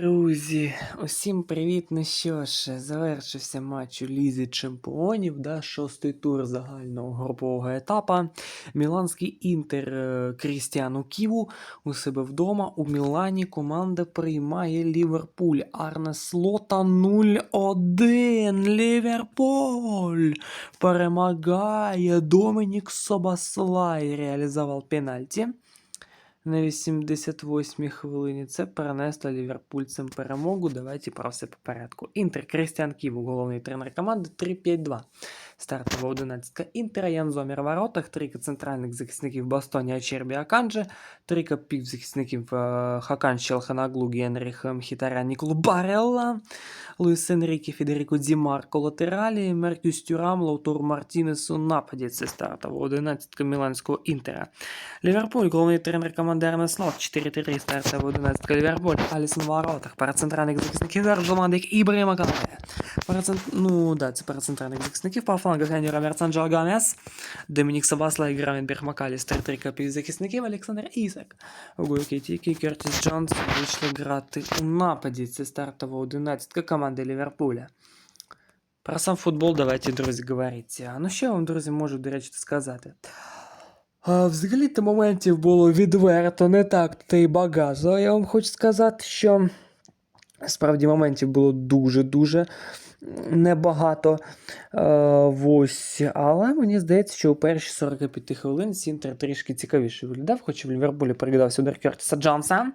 Друзі, усім привіт! Ну що ж, завершився матч у Лізі Чемпіонів, да, шостий тур загального групового етапа. Міланський інтер е, Крістіану Ківу у себе вдома. У Мілані команда приймає Ліверпуль. Арне Слота 0-1. Ліверпуль перемагає. Домінік Собаслай реалізував пенальті на 88-й хвилині. Це перенесло ліверпульцям перемогу. Давайте про все по порядку. Інтер Крістіан Ківу, головний тренер команди 3-5-2. Стартова 11 Інтера, Ян Зомер в воротах, трійка центральних захисників Бастоні, Ачербі, Аканже, трійка півзахисників е, Хакан Щелханаглу, Генріх Мхітаря, Ніколу Барелла, Луїс Енріке, Федеріко Ді Марко латералі, Меркюс Тюрам, Лаутор Мартінес у нападі. Це стартова 11 Міланського Інтера. Ліверпуль, головний тренер команди Арне Слот, 4-3 стартова 11 Ліверпуль, Алісон в воротах, пара центральних захисників Ібрahima Канате. Пара цент... Ну, да, це пара центральних захисників. По флангах Генера Мерцанджо Гамес, Домінік Сабасла і Гравенберг Макалістер, три півзахисників, Олександр Ісак. Гойкі Тікі, Кертіс Джонс вийшли грати у нападі. Це стартова 11 команди Ліверпуля. Про сам футбол давайте, друзі, говорити. Ну що я вам, друзі, можу, до речі, сказати. А, Взагалі-то моментів було відверто не так та й багато. Я вам хочу сказати, що справді моментів було дуже-дуже небагато. Е, ось, але мені здається, що у перші 45 хвилин Сінтер трішки цікавіше виглядав, хоч в Ліверпулі пригадався удар Кертіса Джонса.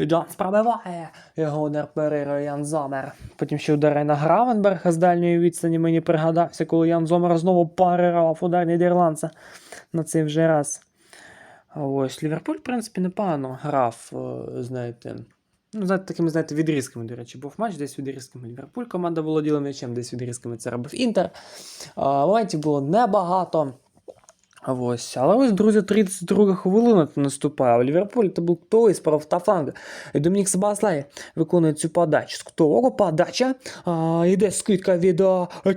Джонс пробиває його удар Перейро Ян Зомер. Потім ще удар Рейна Гравенберга з дальньої відстані мені пригадався, коли Ян Зомер знову парирував удар Нідерландця на цей вже раз. Ось Ліверпуль, в принципі, непогано грав, е, знаєте. Ну, знаєте, такими, знаєте, відрізками, до речі, був матч, десь відрізками Ліверпуль. Команда володіла м'ячем, десь відрізками це робив Інтер. А, моментів було небагато. Ось, але ось, друзі, 32 хвилина наступає. У Ліверпулі це був той справ та фланга. Домінік Сабаслай виконує цю подачу. З того подача. А, йде скидка від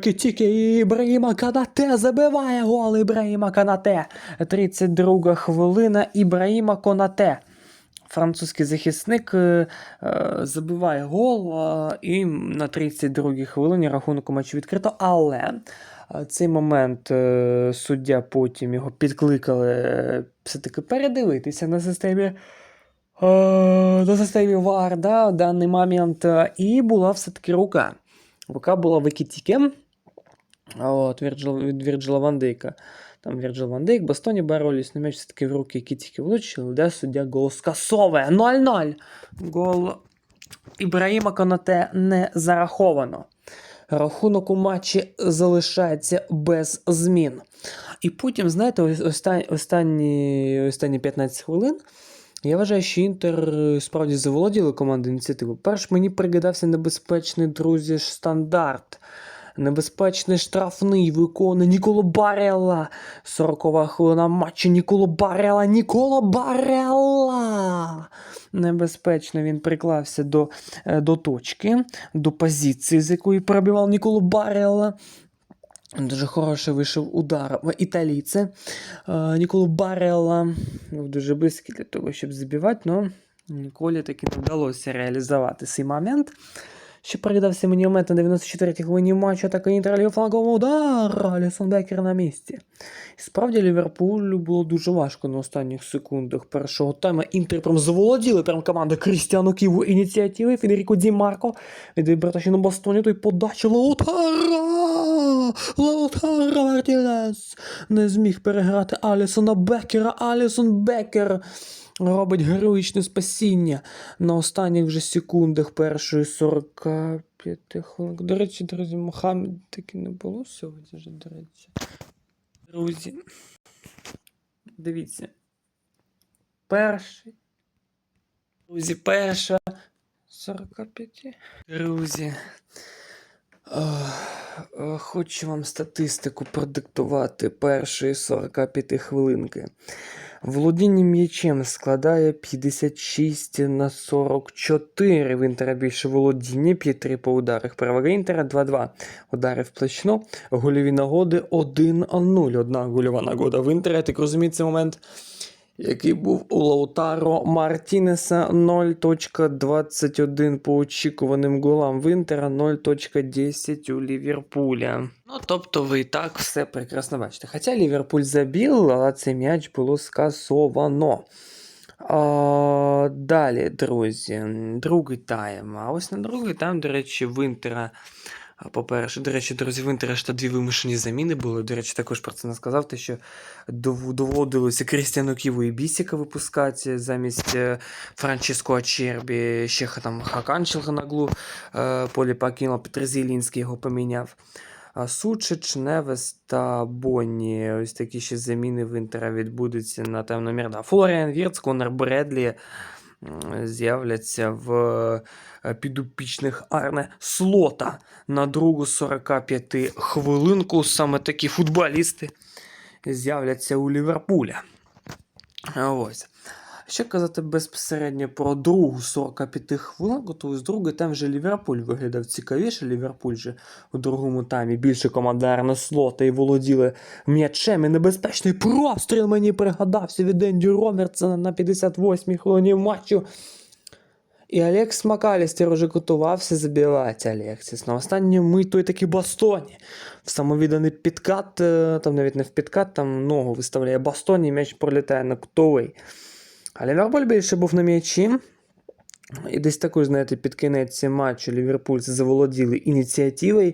Кітіки Ібраїма Канате. Забиває гол Ібраїма Канате. 32 хвилина Ібраїма Конате. Французький захисник е, е, забиває гол, е, і на 32-й хвилині рахунок у матчі відкрито. Але цей момент суддя потім його підкликали все-таки передивитися на системі. На системі ВАР, да, в даний момент, і була все-таки рука. Рука була в від Вірджила Ван Дейка. Там Вірджил Ван Дейк, Бастоні боролись, на м'яч все-таки в руки Екітіки влучили, де суддя гол скасовує. 0-0. Гол Ібраїма Конате не зараховано. Рахунок у матчі залишається без змін. І потім, знаєте, останні, останні, останні 15 хвилин. Я вважаю, що Інтер справді заволоділи командою ініціативу. Перш мені пригадався небезпечний друзі ж стандарт. Небезпечний штрафний виконує Ніколо Барелла. 40 хвилина матчу Ніколо Барелла. Ніколо Барелла. Небезпечно він приклався до, е, до точки, до позиції, з якої пробивав Ніколо Барелла. Дуже хороший вийшов удар в італійце. Е, Ніколо Барелла був дуже близький для того, щоб забивати, але Ніколі таки не вдалося реалізувати цей момент. Ще передався мені момент на 94-й хвилині матчу атака Інтер флангового удар. Алісон Бекер на місці. І справді Ліверпулю було дуже важко на останніх секундах першого тайму. Інтер прям заволоділи прям команда Крістіану Ківу ініціативи. Федеріко Ді Марко від Берташіну Бастоні. Той подача Лаутара! Лаутара Мартінес! Не зміг переграти Алісона Бекера. Алісон Бекер робить героїчне спасіння на останніх вже секундах першої 45 хвилин. До речі, друзі, Мохаммед таки не було сьогодні вже, до речі. Друзі, дивіться. Перший. Друзі, перша 45. Друзі. е, е, Хочу вам статистику продиктувати першої 45 хвилинки. Володіння м'ячем складає 56 на 44. В Інтера більше володіння, 5-3 по ударах. Перевага Інтера 2-2. Удари в плечно, гольові нагоди 1-0. Одна гольова нагода в Інтера. Я так розумію, цей момент який був у Лаутаро Мартінеса 0.21 по очікуваним голам в Інтера, 0.10 у Ліверпуля. Ну, тобто ви і так все прекрасно бачите. Хоча Ліверпуль забіл, але цей м'яч було скасовано. А, далі, друзі, другий тайм. А ось на другий тайм, до речі, в Інтера. а, По-перше, до речі, друзі, в Інтера та дві вимушені заміни були. До речі, також про це не сказав, те, що доводилося Крістіану Ківу і Бісіка випускати замість е, Франческо Ачербі, ще там Хакан Челганаглу е, полі покинув, Петр Зілінський його поміняв. Сучич, Невес та Бонні. Ось такі ще заміни в Інтера відбудуться на номер 2. Флоріан Вірц, Конор Бредлі з'являться в е, підопічних Арне Слота на другу 45 хвилинку. Саме такі футболісти з'являться у Ліверпуля. Ось. Що казати безпосередньо про другу 45 хвилинку, то з другої там вже Ліверпуль виглядав цікавіше. Ліверпуль же у другому таймі більше командарне слота і володіли м'ячем. І небезпечний простріл мені пригадався від Енді Робертсона на 58-й хвилині матчу. І Алекс Макалістер уже готувався забивати Алексіс. На останню мить той таки Бастоні. В самовідданий підкат, е, там навіть не в підкат, там ногу виставляє Бастоні, і м'яч пролітає на кутовий. Ліверпуль більше був на м'ячі. І десь також, знаєте, під кінець матчу Ліверпульці заволоділи ініціативою.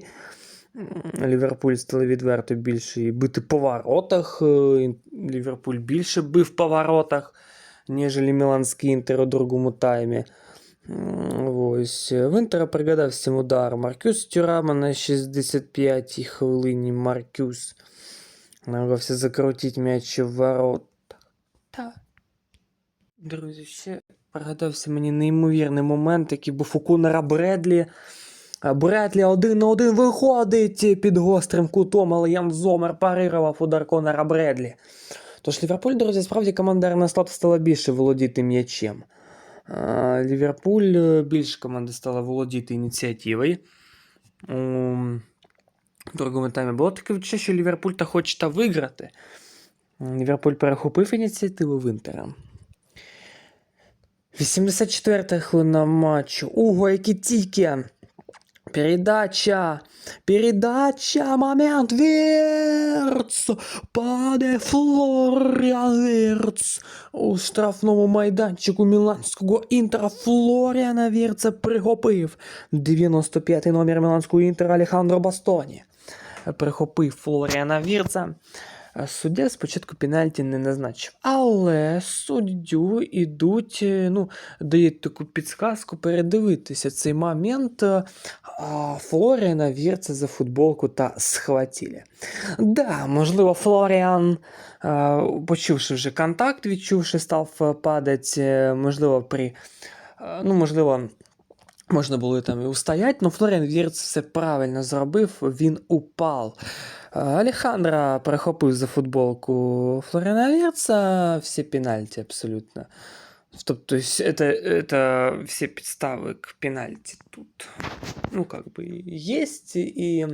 Ліверпуль стали відверто більше бити по воротах. е, Ліверпуль більше бив по воротах, ніж Міланський інтер у другому таймі. Ось. В інтера пригадався удар. Маркюс Тюрама на 65-й хвилині. Маркюс намагався закрутити м'яч в ворота. Друзі, ще пригадався мені неймовірний момент, який був у Конора Бредлі. Бредлі один на один виходить під гострим кутом, але Ян Зомер парирував удар Конора Бредлі. Тож Ліверпуль, друзі, справді командарна слот стала більше володіти м'ячем. Ліверпуль е, більше команда стала володіти ініціативою. У другому таймі було таке відчуття, що Ліверпуль та хоче та виграти. Ліверпуль перехопив ініціативу в Інтера. 84 хвилина матчу. Уго, які тільки. Передача. Передача. Момент. Вірц. Паде Флоріан Вірц. У штрафному майданчику Міланського інтера Флоріана Вірца прихопив. 95-й номер Міланського інтера Алехандро Бастоні. Прихопив Флоріана Вірца. Е, Суддя спочатку пенальті не назначив, але суддю ідуть, е, ну, дають таку підсказку передивитися цей момент. е, Флоріана Вірца за футболку та схватили. Да, можливо, Флоріан, почувши вже контакт, відчувши, став падати, можливо, при. Ну, можливо, Можна було там і устоять, але Флоріан Вірц все правильно зробив, він упав. Е, Алехандро прихопив за футболку Флоріана Вірца, всі пенальті абсолютно. Тобто, это, это все підстави к пенальти тут, ну, как бы, есть, и...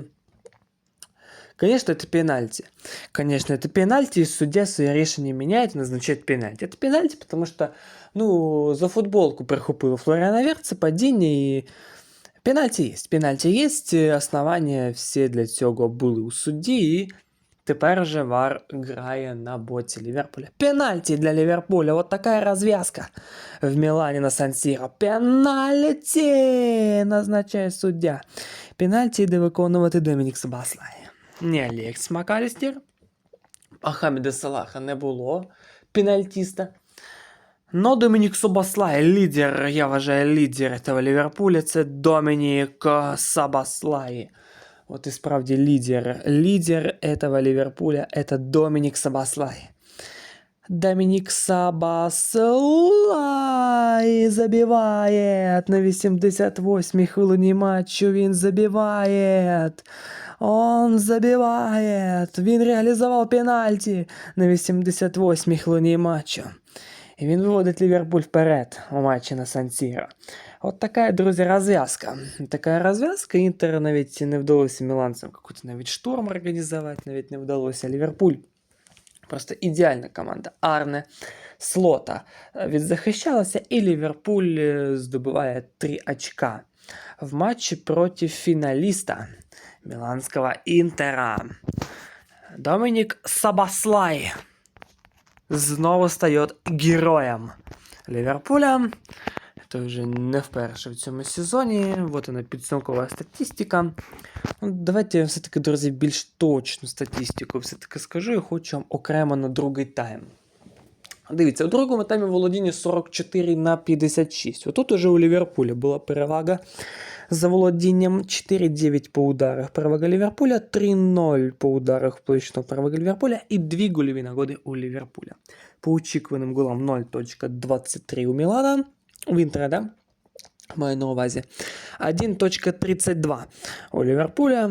Конечно, это пенальти. Конечно, это пенальти, и судья свои решения меняет и назначает пенальти. Это пенальти, потому что, ну, за футболку прихопила Флориана Верца, падіння і пенальті є. Пенальті є, основання всі для цього були у судді, і тепер же Вар грає на боці Ліверпуля. Пенальті для Ліверпуля, вот такая розв'язка в Мілані на Сан-Сіро. Пенальті назначає суддя. Пенальті йде виконувати Домінік Сабаслай. Не Алекс Макалістер. А Хаміда Салаха не було пенальтиста. Но Домінік Собаслай, лідер, я вважаю, лідер этого Ліверпуля, це Домінік е, Сабаслай. От і справді лідер. Лідер этого Ліверпуля это Домінік Сабаслай. Доминик Сабаслай забивает на 88-й хвилині матчу. Він забиває. Он забивает. Він реалізував пенальті на 88-й хвилині матчу. І він виводить Ліверпуль вперед у матчі на Сан-Сіро. От така, друзі, розв'язка. Така розв'язка. Інтер навіть не вдалося міланцям якийсь навіть штурм організувати, навіть не вдалося. Ліверпуль Просто ідеальна команда. Арне Слота е, відзахищалася, і Ліверпуль е, здобуває 3 очка в матчі проти фіналіста Міланського Інтера. Домінік Сабаслай Знову стає героєм Ліверпуля. Це вже не вперше в цьому сезоні. Вот вона підсумкова статистика. Ну, Давайте все-таки, друзі, більш точну статистику все-таки скажу. Я хочу вам окремо на другий тайм. Дивіться, у другому таймі володіння 44 на 56. Отут уже у Ліверпуля була перевага за володінням 4-9 по ударах. Перевага Ліверпуля, 3-0 по ударах в площину перевага Ліверпуля і дві гольові нагоди у Ліверпуля. По очікуваним голам 0.23 у Мілана. У Інтера, да? Маю на увазі. 1.32 у Ліверпуля.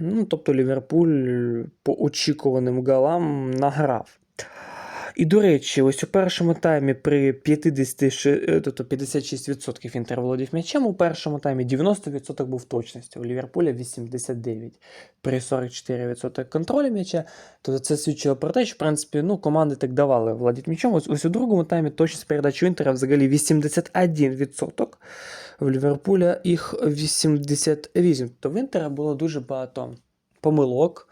Ну, тобто Ліверпуль по очікуваним голам награв. І, до речі, ось у першому таймі при 50, е, тобто 56% Інтер володів м'ячем, у першому таймі 90% був точності, у Ліверпуля 89% при 44% контролю м'яча. Тобто це свідчило про те, що в принципі ну, команди так давали владіти м'ячем. Ось, ось у другому таймі точність передачі Інтера взагалі 81%. В Ліверпуля їх 88%. Тобто в Інтера було дуже багато помилок.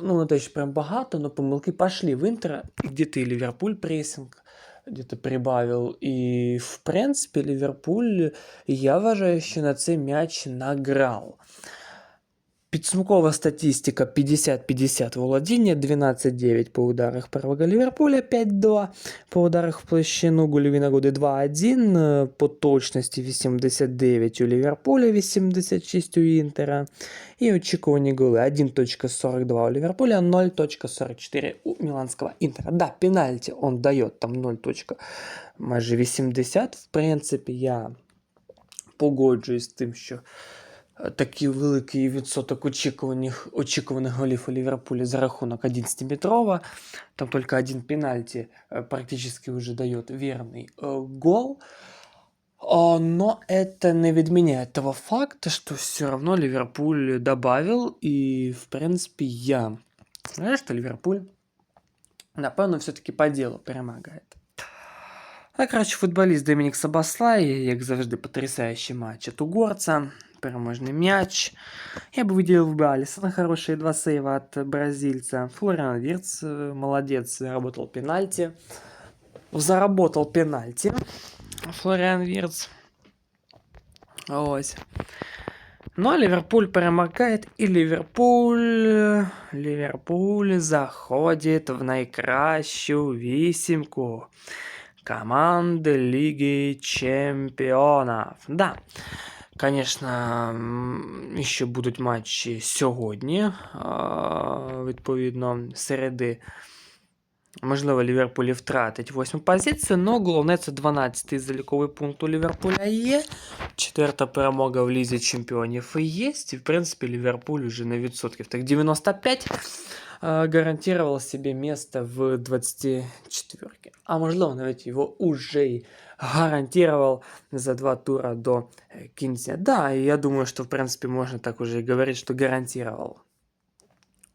Ну, не те, що прям багато, но помилки пошли в Интера. Где-то и Ливерпуль прессинг где-то прибавил. І, в принципі, Ліверпуль, я вважаю, що на цей м'яч награв. Підсумкова статистика 50-50 володіння, 12-9 по ударах перевага Ліверпуля, 5-2 по ударах в площину, гольові нагоди 2-1, е, по точності 89 у Ліверпуля, 86 у Інтера. І очікувані голи 1.42 у Ліверпуля, 0.44 у Міланського Інтера. Да, пенальті он дає там 0. майже 80. В принципі, я погоджуюсь з тим, що е, такий великий відсоток очікуваних, очікуваних голів у Ліверпулі за рахунок 11-метрова. Там только один пенальти э, практически уже дает верный э, гол. А, Но это не відміняє того факта, что все равно Ливерпуль добавил, и в принципе я знаю, что Ливерпуль, напевно, все-таки по делу перемагає. А коротше, футболіст Домінік Сабаслай, як завжди, потрясаючий матч от угорця, переможний м'яч. Я бы выделил бы Алисона, хорошие два сейва от бразильца. Флориан Вирц, э, молодец, заработал пенальти. Заработал пенальти. Флоріан Вірц. Ось. Ну, а Ливерпуль перемагає, і Ливерпуль. Ливерпуль заходить в найкращу вісімку Команди Лиги Чемпіонів. Да. Конечно, ще будуть матчі сьогодні, відповідно, середи. Можливо, Ліверпуль і втратить восьму позицію, але головне це 12-й заліковий пункт у Ліверпуля є. Четверта перемога в Лізі Чемпіонів і є. І, в принципі, Ліверпуль уже на відсотків. Так 95 е, гарантував собі місце в 24-ки. А можливо, навіть його уже й гарантував за два тура до е, кінця. Да, і я думаю, що, в принципі, можна так уже і говорити, що гарантував.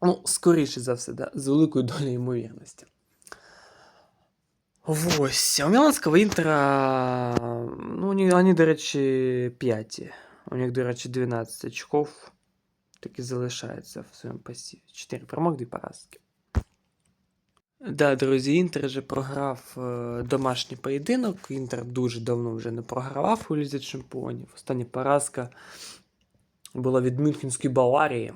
Ну, скоріше за все, да, з великою долею ймовірності. Ось. А у Міланського Інтера, ну, вони, до речі, п'яті. У них, до речі, 12 очков. Так і залишається в своєму пасіві. 4 перемог, 2 поразки. Да, друзі, Інтер вже програв е, домашній поєдинок. Інтер дуже давно вже не програвав у Лізі Чемпіонів. Остання поразка була від Мюнхенської Баварії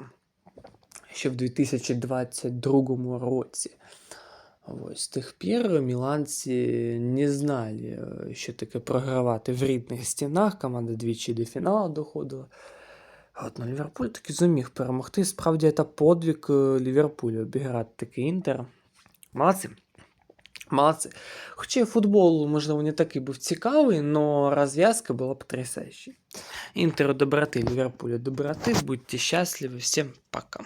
ще в 2022 році. Ось з тих пір міланці не знали, е, що таке програвати в рідних стінах. Команда двічі до фіналу доходила. От на Ліверпуль таки зуміг перемогти. Справді це подвиг е, Ліверпулю обіграти такий інтер. Молодці. Молодці. Хоча футбол, можливо, не такий був цікавий, але розв'язка була потрясаюча. Інтеру доброти, Ліверпулю доброти. Будьте щасливі. Всім пока.